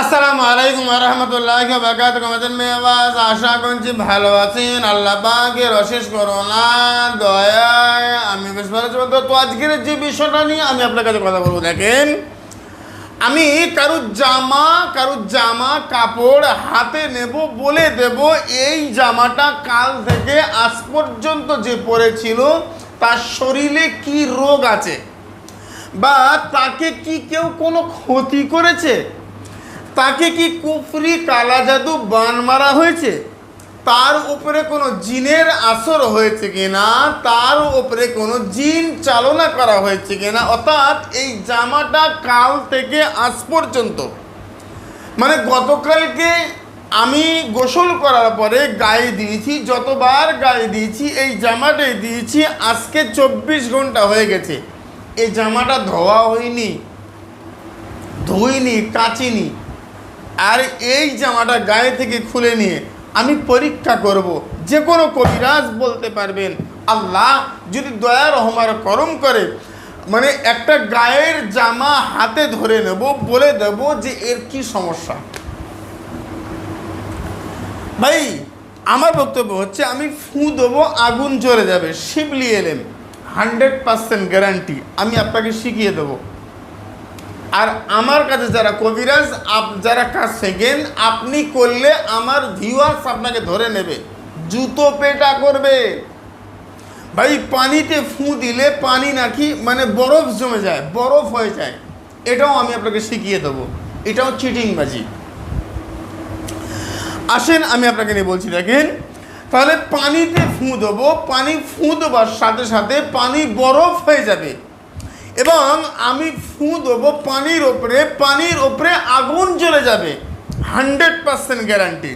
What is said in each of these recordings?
আসসালামু আলাইকুম রহমতুল্লাহ বাকাত কমাতেন মেওয়াজ আশা করছি ভালো আছেন। আল্লাহ পাকের অশেষ করোনা দয়ায় আমি বেশ ভালো আছি। তো আজকের যে বিষয়টা নিয়ে আমি আপনার কাছে কথা বলব, দেখেন, আমি কারুর জামা কারুর জামা কাপড় হাতে নেব বলে দেব। এই জামাটা কাল থেকে আজ পর্যন্ত যে পরেছিল, তার শরীরে কি রোগ আছে? বা তাকে কি কেউ কোনো ক্ষতি করেছে? তাকে কি কুফরি কালা জাদু বান মারা হয়েছে? তার উপরে কোনো জিনের আসর হয়েছে কিনা? তার উপরে কোনো জিন চালনা করা হয়েছে কিনা? অর্থাৎ এই জামাটা কাল থেকে আজ পর্যন্ত। মানে গতকালকে আমি গোসল করার পরে গায়ে দিয়েছি, যতবার গায়ে দিয়েছি, এই জামাটাই দিয়েছি, আজকে চব্বিশ ঘণ্টা হয়ে গেছে। এই জামাটা ধোয়া হয়নি, ধুইনি, কাচিনি। আর এই জামাটা গায়ে থেকে খুলে নিয়ে আমি পরীক্ষা করব। যে কোনো কবিরাজ বলতে পারবেন, আল্লাহ যদি দয়া রহমার করম করে মানে একটা গায়ের জামা হাতে ধরে নেব, বলে দেব যে এর কি সমস্যা। ভাই, আমার বক্তব্য হচ্ছে আমি ফু দেবো, আগুন জ্বলে যাবে, শিবলি এলেম, হান্ড্রেড পার্সেন্ট গ্যারান্টি, আমি আপনাকে শিখিয়ে দেবো। আর আমার কাছে যারা কবিরাজ, আপ, যারা কাজ শেখেন আপনি করলে আমার ভিউয়ার্স আপনাকে ধরে নেবে। জুতো পেটা করবে। ভাই, পানিতে ফু দিলে পানি নাকি মানে বরফ জমে যায়, বরফ হয়ে যায়। এটাও আমি আপনাকে শিখিয়ে দেবো। এটাও চিটিংবাজি। আসেন, আমি আপনাকে নিয়ে বলছি, দেখেন। তাহলে পানিতে ফু দেবো, পানি ফু দেবার সাথে সাথে পানি বরফ হয়ে যাবে। এবং আমি ফু দেবো পানির ওপরে পানির ওপরে আগুন জ্বলে যাবে। Hundred percent guarantee.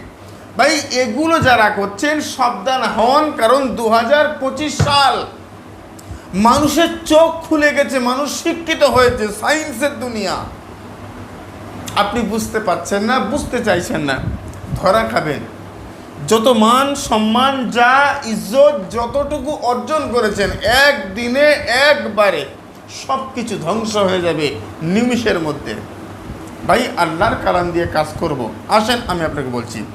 ভাই, এগুলো যারা করছেন, সাবধান হন, কারণ দু হাজার পঁচিশ সাল মানুষের চোখ খুলে গেছে, মানুষ শিক্ষিত হয়েছে সায়েন্সের দুনিয়া। আপনি বুঝতে পারছেন না, বুঝতে চাইছেন না। ধরা খাবেন। যত মান সম্মান, যা ইজ্জত, যতটুকু অর্জন করেছেন, একদিনে একবারে সব কিছু ধ্বংস হয়ে যাবে নিমিষের মধ্যে। ভাই, আল্লাহর কালাম দিয়ে কাজ করব। আসেন, আমি আপনাকে বলছি।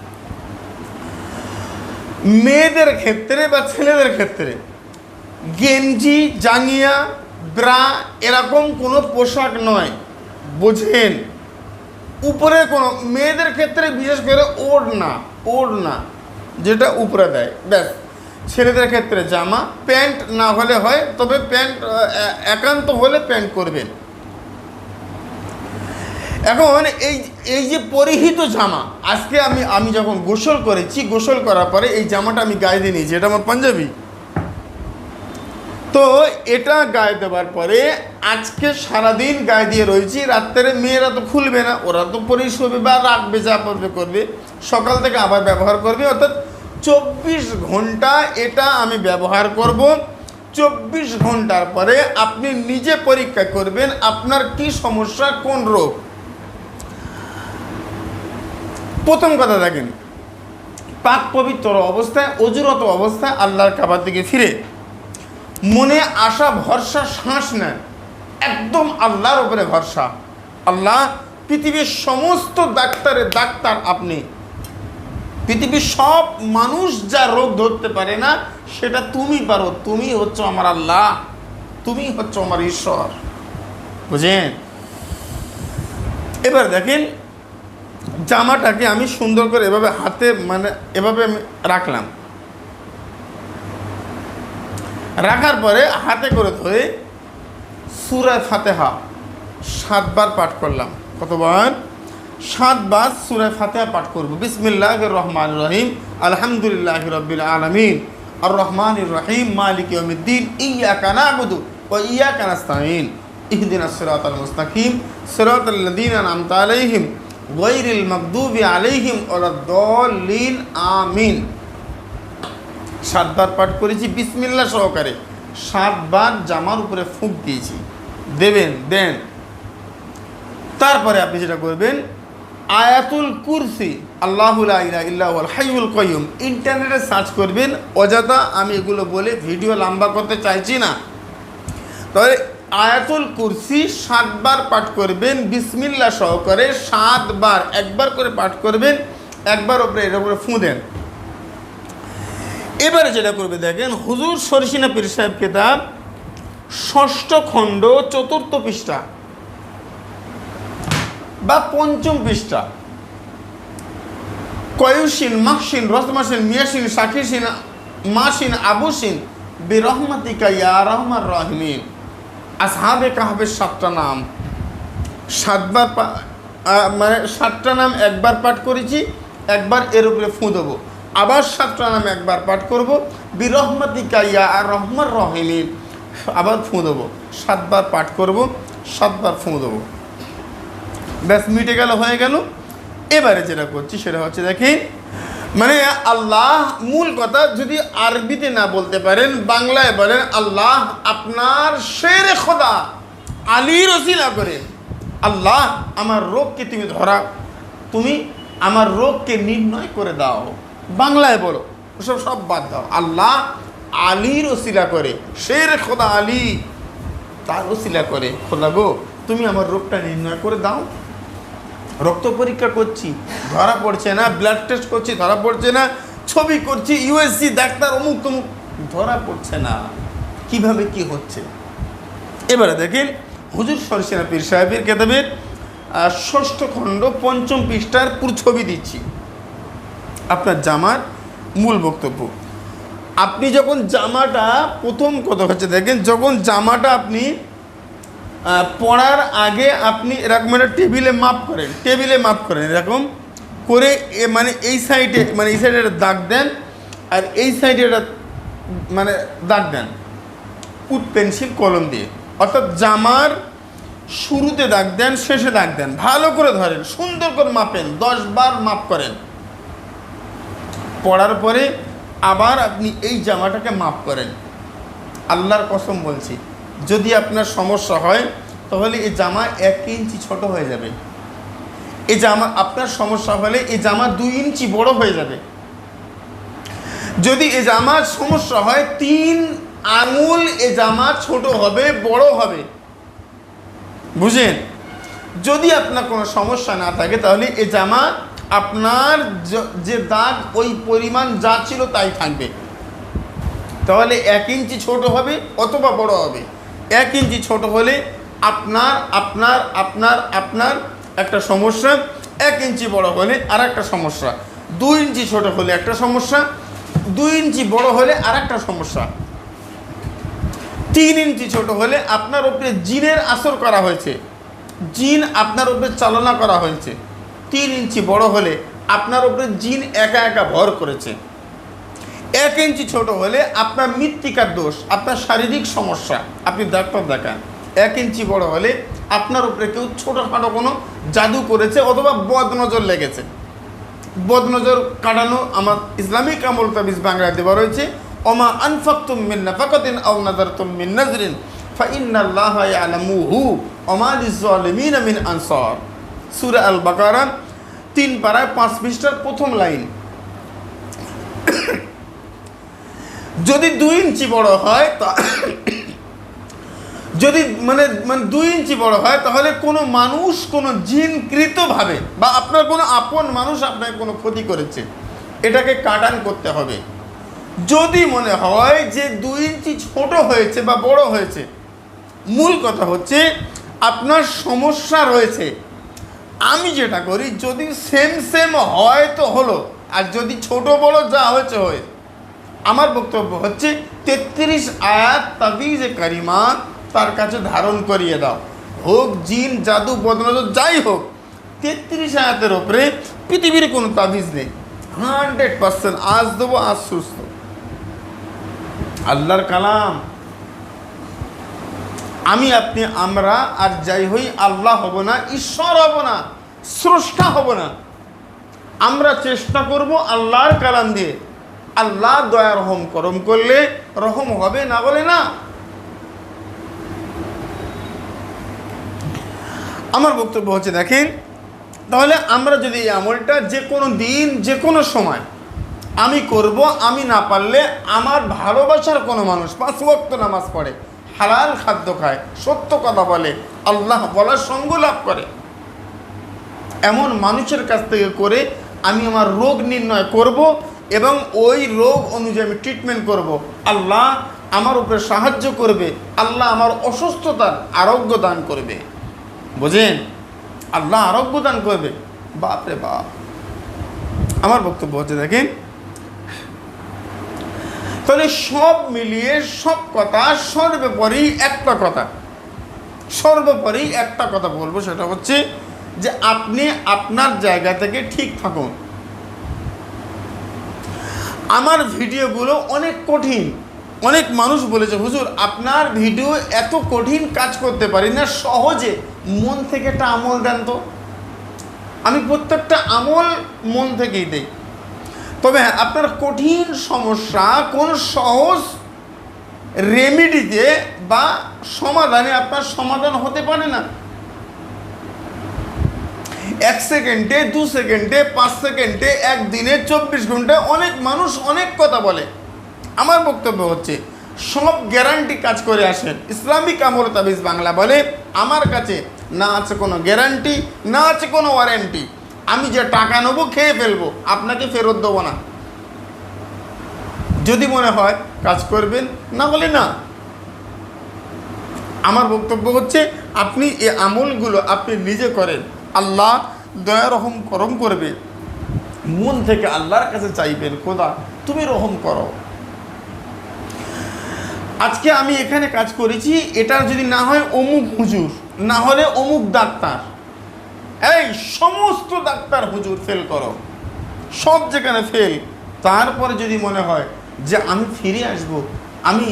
মেয়েদের ক্ষেত্রে বা ছেলেদের ক্ষেত্রে গেঞ্জি, জাঙ্গিয়া, ব্রা এরকম কোনো পোশাক নয়। বোঝেন? উপরে কোনো মেয়েদের ক্ষেত্রে বিশেষ করে ওড়না ওড়না যেটা উপরে দেয়, ব্যাস। ছেলেদের ক্ষেত্রে জামা, প্যান্ট না হলে হয়, তবে প্যান্ট একান্ত হলে প্যান্ট করবেন। এখন এই এই যে পরিহিত জামা, আজকে আমি আমি যখন গোসল করেছি, গোসল করার পরে এই জামাটা আমি গায়ে দিয়ে নিয়েছি, এটা আমার পাঞ্জাবি। তো এটা গায়ে দেওয়ার পরে আজকে সারাদিন গায়ে দিয়ে রয়েছি, রাত্রে মেয়েরা তো খুলবে না, ওরা তো পরেই শোবে বা রাখবে যা করবে করবে। সকাল থেকে আবার ব্যবহার করবে, অর্থাৎ চব্বিশ ঘণ্টা এটা আমি ব্যবহার করব। চব্বিশ ঘণ্টার পরে আপনি নিজে পরীক্ষা করবেন আপনার কি সমস্যা, কোন রোগ। প্রথম কথা দেখেন, পাক পবিত্র অবস্থায়, অজুরত অবস্থায় আল্লাহর কাবার দিকে ফিরে, মনে আশা, ভরসা, শ্বাস নেন। একদম আল্লাহর উপরে ভরসা। আল্লাহ পৃথিবীর সমস্ত ডাক্তারের ডাক্তার আপনি পৃথিবীর সব মানুষ যা রোগ ধরতে পারে না, সেটা তুমি পারো। তুমি হচ্ছ আমার আল্লাহ। তুমি হচ্ছে আমার ঈশ্বর। বুঝেন এবার দেখেন, জামাটাকে আমি সুন্দর করে এভাবে হাতে মানে এভাবে আমি রাখলাম। রাখার পরে হাতে করে ধরে সুরায় ফাতেহা সাতবার পাঠ করলাম। কতবার? সাতবার সুরায় ফাতেহা পাঠ করব। বিসমিল্লাহ রহমান রহিম। আলহামদুলিল্লাহ রবিল আলমিন। আর রহমান রহিম। মালিক ইয়মিদ্দিন ইয়া কানা বুধু ও ইয়া কানাস্তাইন ইহদিন সিরাত আল মুস্তাকিম। সিরাত আল্লাদিন আনআমতা আলাইহিম। গৈরিল মকদুবি আলাইহিম ওয়ালাদ-দাল্লিন আমিন। সাতবার পাঠ করেছি। বিসমিল্লা সহকারে। সাতবার জামার উপরে ফুঁক দিয়েছি। দেবেন, দেন। তারপরে আপনি যেটা করবেন আয়াতুল কুরসি আল্লাহুল হাইউল কয়ুম ইন্টারনেটে সার্চ করবেন, অযথা আমি এগুলো বলে ভিডিও লম্বা করতে চাইছি না। তবে আয়াতুল কুরসি সাতবার পাঠ করবেন বিসমিল্লা সহকারে সাতবার, একবার করে পাঠ করবেন, একবার ওপরে এর উপরে ফুঁ দেন। এবারে যেটা করবে দেখেন, হুজুর সরসিনা পীর সাহেব কেতাব, ষষ্ঠ খণ্ড, চতুর্থ পৃষ্ঠা। বা পঞ্চম পৃষ্ঠা। কয়ুসিন, মাকসিন রসমাসিন মিয়াসিন, সাকিসিন, মাসিন, আবুসিন, বিরহমাতিকা ইয়া রহমার রহমিন। আসহাবে কাহাবের সাতটা নাম। সাতবার মানে সাতটা নাম একবার পাঠ করেছি, একবার এর উপরে ফুঁ দেবো। আবার সাতটা নাম একবার পাঠ করব, বিরহমাতিকা ইয়া আর রহমার রহিমিন। আবার ফুঁ দেবো। সাতবার পাঠ করব, সাতবার ফুঁ দেবো। ব্যাস মিটে গেল, হয়ে গেল। এবারে যেটা করছি সেটা হচ্ছে দেখি মানে আল্লাহ মূল কথা যদি আরবিতে না বলতে পারেন, বাংলায় বলেন, আল্লাহ আপনার শের খোদা আলীর ওসিলা করে, আল্লাহ আমার রোগকে তুমি ধরা তুমি আমার রোগকে নির্ণয় করে দাও। বাংলায় বলো, ওসব সব বাদ দাও। আল্লাহ আলীর ওসিলা করে, শের খোদা আলী, তার ওসিলা করে, খোদা গো, তুমি আমার রোগটা নির্ণয় করে দাও। রক্ত পরীক্ষা করছি, ধরা পড়ছে না ব্লাড টেস্ট করছি, ধরা পড়ছে না, ছবি করছি ইউএসসি ডাক্তার অমুক তমুক, ধরা পড়ছে না। কীভাবে কি হচ্ছে? এবারে দেখেন, হুজুর সরসেনা পীর সাহেবের কেতাবের ষষ্ঠ খণ্ড, পঞ্চম পৃষ্ঠার পুরো ছবি দিচ্ছি। আপনার জামার মূল বক্তব্য। আপনি যখন জামাটা, প্রথম কথা হচ্ছে দেখেন, যখন জামাটা আপনি পড়ার আগে আপনি এরকম একটা টেবিলে মাপ করেন, টেবিলে মাপ করেন, এরকম করে মানে এই সাইডে মানে এই সাইডে একটা দাগ দেন আর এই সাইডে একটা মানে দাগ দেন উড পেন্সিল, কলম দিয়ে। অর্থাৎ জামার শুরুতে দাগ দেন, শেষে দাগ দেন। ভালো করে ধরেন, সুন্দর করে মাপেন, দশ বার মাপ করেন। পড়ার পরে আবার আপনি এই জামাটাকে মাপ করেন। আল্লাহর কসম বলছি। যদি আপনার সমস্যা হয়, তাহলে এই জামা এক ইঞ্চি ছোট হয়ে যাবে। এই জামা আপনার সমস্যা হলে এই জামা দুই ইঞ্চি বড় হয়ে যাবে। যদি এ জামার সমস্যা হয়, তিন আঙুল এ জামা ছোট হবে, বড় হবে। বুঝেন যদি আপনার কোনো সমস্যা না থাকে, তাহলে এ জামা আপনার যে দাগ, ওই পরিমাণ যা ছিল তাই থাকবে। তাহলে এক ইঞ্চি ছোট হবে অথবা বড় হবে। এক ইঞ্চি ছোট হলে আপনার আপনার আপনার আপনার একটা সমস্যা। এক ইঞ্চি বড় হলে আর একটা সমস্যা। দুই ইঞ্চি ছোট হলে একটা সমস্যা। দুই ইঞ্চি বড় হলে আর একটা সমস্যা। তিন ইঞ্চি ছোট হলে আপনার উপরে জিনের আসর করা হয়েছে। জিন আপনার উপরে চালনা করা হয়েছে। তিন ইঞ্চি বড় হলে আপনার উপরে জিন একা একা ভর করেছে। এক ইঞ্চি ছোট হলে আপনার মৃত্তিকার দোষ, আপনার শারীরিক সমস্যা। আপনি ডাক্তার দেখান। এক ইঞ্চি বড় হলে আপনার উপরে কেউ ছোটোখাটো কোনো জাদু করেছে অথবা বদনজর লেগেছে। বদনজর কাটানো আমার ইসলামিক আমল তাবিজ বাংলায় দেওয়া রয়েছে। ওমা আনফাকতুম মিন নাফাকাতিন আও নাযারতুম মিন নাজরিন। ফাইন্নাল্লাহ ইয়ালামুহু ওমা লিযালিমিন মিন আনসার। সূরা আল বাকারা তিন পারায় পাঁচ পৃষ্ঠার প্রথম লাইন। যদি দুই ইঞ্চি বড় হয় তা যদি মানে মানে দুই ইঞ্চি বড় হয়, তাহলে কোনো মানুষ কোনো জিনকৃতভাবে বা আপনার কোনো আপন মানুষ আপনাকে কোনো ক্ষতি করেছে। এটাকে কাটান করতে হবে। যদি মনে হয় যে দুই ইঞ্চি ছোট হয়েছে বা বড় হয়েছে, মূল কথা হচ্ছে আপনার সমস্যা রয়েছে। আমি যেটা করি, যদি সেম সেম হয় তো হলো, আর যদি ছোট বড় যা হয়েছে হয় আমার বক্তব্য হচ্ছে, তেত্রিশ আয়াত তাবিজে কারিমা তার কাছে ধারণ করিয়ে দাও। হোক জিন, জাদু, বদনজর, যাই হোক, তেত্রিশ আয়াতের ওপরে পৃথিবীর কোনো তাবিজ নেই। হান্ড্রেড পার্সেন্ট আজ দেবো, আজ সুস্থ। আল্লাহর কালাম। আমি, আপনি, আমরা আর যাই হই, আল্লাহ হব না, ঈশ্বর হব না, স্রষ্টা হব না। আমরা চেষ্টা করব আল্লাহর কালাম দিয়ে। আল্লাহ দয়া রহম করম করলে রহম হবে না বলে না। আমার বক্তব্য হচ্ছে, দেখেন, তাহলে আমরা যদি এই আমলটা যে কোনো দিন, যে কোনো সময় আমি করব, আমি না পারলে আমার ভালোবাসার কোনো মানুষ পাঁচ ওয়াক্ত নামাজ পড়ে, হালাল খাদ্য খায়, সত্য কথা বলে, আল্লাহ বলার সঙ্গ লাভ করে। এমন মানুষের কাছ থেকে করে আমি আমার রোগ নির্ণয় করব এবং ওই রোগ অনুযায়ী আমি ট্রিটমেন্ট করব। আল্লাহ আমার উপরে সাহায্য করবে। আল্লাহ আমার অসুস্থতার আরোগ্য দান করবে। বুঝেন? আল্লাহ আরোগ্য দান করবে। বাপরে বাপ। আমার বক্তব্য হচ্ছে দেখেন, তাহলে সব মিলিয়ে সব কথা, সর্বোপরি একটা কথা। সর্বোপরি একটা কথা বলব, সেটা হচ্ছে যে আপনি আপনার জায়গা থেকে ঠিক থাকুন। আমার ভিডিওগুলো অনেক কঠিন। অনেক মানুষ বলেছে, হুজুর, আপনার ভিডিও এত কঠিন কাজ করতে পারি না, সহজে মন থেকে একটা আমল দেন তো। আমি প্রত্যেকটা আমল মন থেকেই দেই। তবে হ্যাঁ আপনার কঠিন সমস্যা কোন সহজ রেমিডিতে বা সমাধানে আপনার সমাধান হতে পারে না। এক সেকেন্ডে, দু সেকেন্ডে, পাঁচ সেকেন্ডে, একদিনে চব্বিশ ঘন্টায় অনেক মানুষ অনেক কথা বলে। আমার বক্তব্য হচ্ছে, সব গ্যারান্টি কাজ করে আসেন। ইসলামিক আমল তাবিজ বাংলা বলে, আমার কাছে না আছে কোনো গ্যারান্টি না আছে কোনো ওয়ারেন্টি আমি যে টাকা নেব, খেয়ে ফেলব, আপনাকে ফেরত দেবো না। যদি মনে হয় কাজ করবেন, না হলে না। আমার বক্তব্য হচ্ছে, আপনি এই আমলগুলো আপনি নিজে করেন। আল্লাহ দয়া রহম করম করবে। মন থেকে আল্লাহর কাছে চাইবেন, খোদা, তুমি রহম করো। আজকে আমি এখানে কাজ করেছি এটার যদি না হয় অমুক হুজুর, না হলে অমুক ডাক্তার। এই সমস্ত ডাক্তার হুজুর ফেল করো। সব যেখানে ফেল তারপরে যদি মনে হয় যে আমি ফিরে আসব, আমি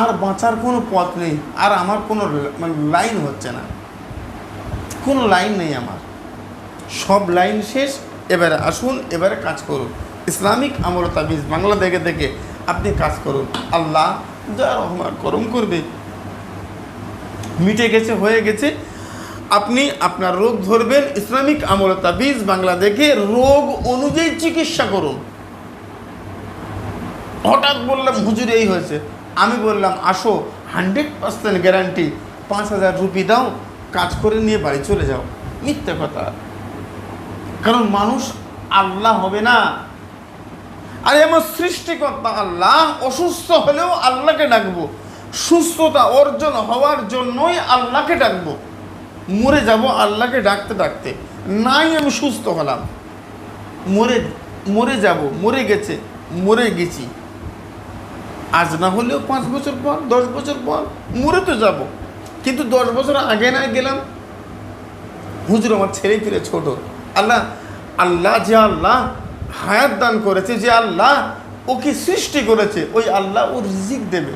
আর বাঁচার কোনো পথ নেই, আর আমার কোনো মানে লাইন হচ্ছে না। কোনো লাইন নেই আমার। সব লাইন শেষ, এবারে আসুন, এবারে কাজ করুন। ইসলামিক আমল তাবিজ বাংলা দেখে দেখে আপনি কাজ করুন। আল্লাহ যা রহমান করম করবে। মিটে গেছে, হয়ে গেছে। আপনি আপনার রোগ ধরবেন, ইসলামিক আমল তাবিজ বাংলা দেখে রোগ অনুযায়ী চিকিৎসা করুন। হঠাৎ বললাম, হুজুর, এই হয়েছে। আমি বললাম, আসো হান্ড্রেড পার্সেন্ট গ্যারান্টি পাঁচ হাজার রুপি দাও কাজ করে নিয়ে বাড়ি চলে যাও। মিথ্যে কথা। কারণ মানুষ আল্লাহ হবে না। আর আমার সৃষ্টিকর্তা আল্লাহ, অসুস্থ হলেও আল্লাহকে ডাকবো। সুস্থতা অর্জন হওয়ার জন্যই আল্লাহকে ডাকবো। মরে যাব আল্লাহকে ডাকতে ডাকতে। নাই আমি সুস্থ হলাম। মরে মরে যাব, মরে গেছে, মরে গেছি। আজ না হলেও পাঁচ বছর পর, দশ বছর পর মরে তো যাব। কিন্তু দশ বছর আগে না গেলাম। হুজুর আমার ছেলে ফিরে ছোট। আল্লাহ আল্লাহ যে আল্লাহ হায়াত দান করেছে, যে আল্লাহ ওকে সৃষ্টি করেছে, ওই আল্লাহ ও রিজিক দেবে।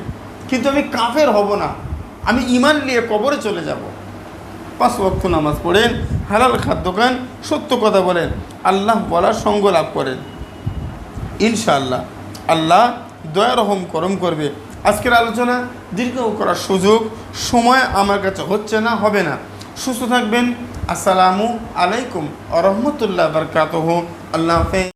কিন্তু আমি কাফের হব না। আমি ইমান নিয়ে কবরে চলে যাব। পাঁচ ওয়াক্ত নামাজ পড়েন, হালাল খাদ্য খান, সত্য কথা বলেন, আল্লাহ বলার সঙ্গ লাভ করেন। ইনশাআল্লাহ, আল্লাহ দয়া রহম করম করবে। আজকের আলোচনা দীর্ঘ করার সুযোগ, সময় আমার কাছে হচ্ছে না, হবে না। সুস্থ থাকবেন। আসসালামু আলাইকুম আ রহমতুল্লাহ বরকাতহ। আল্লাহ হাফেজ।